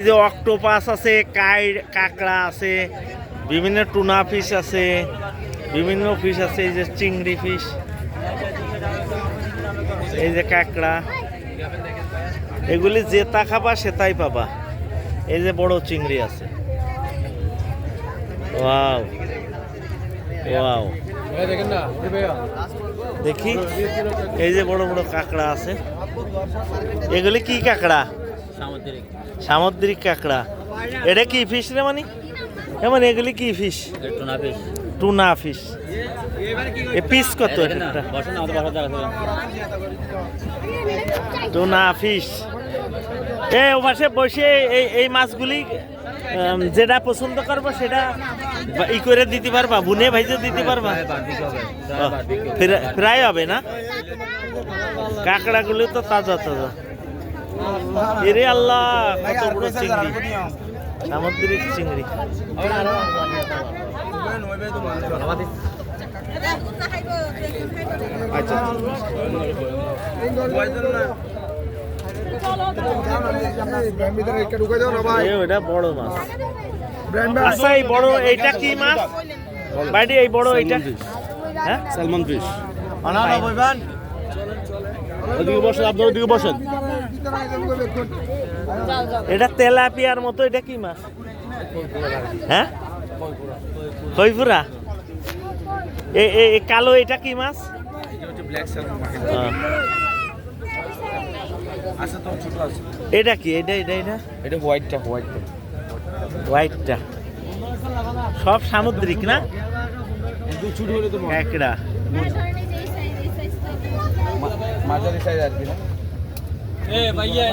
যে অক্টোপাস আছে কাই কাঁকড়া আছে, বিভিন্ন টুনা ফিশ আছে, বিভিন্ন ফিশ আছে, এই যে চিংড়ি ফিশ এই যে কাঁকড়া। এগুলি যেটা খাবা সেটাই পাবা। এই যে বড় চিংড়ি আছে। ওয়াও। দেখি। এই যে বড় বড় কাঁকড়া আছে। এগুলি কি কাঁকড়া? সামুদ্রিক। কাঁকড়া। এটা কি ফিশ রে মানে এমন এগুলি কি fish tuna fish tuna fish a piece কত একটা টুনা ফিশ এ ওপাশে বসে এই এই মাছগুলি যেটা পছন্দ করব সেটা ই করে দিতে পারবা বুনে ভাইজে দিতে পারবা? ফ্রাই হবে না? কাঁকড়াগুলি তো তাজা তাজা। এরে আল্লাহ কত বড় চিংড়ি। সামুদ্রিক চিংড়ি। আচ্ছা। এ ওটা বড় মাছ। আচ্ছা এই বড় এইটা কি মাছ? বাইরে এই বড় এইটা? হ্যাঁ? সালমান ফিশ। পাই- ওদিকে বসেন আপনার ওদিকে বসেন। এটা তেলাপিয়ার মতো, এটা কি মাছ? হ্যাঁ? খইফুরা এ কালো, এটা কি মাছ? এটা কি? এটা এটা এটা? এটা হোয়াইটটা হোয়াইটটা হোয়াইটটা সব সামুদ্রিক, না? কাঁকড়া মাঝারি সাইজ আর কি, না? ए भैया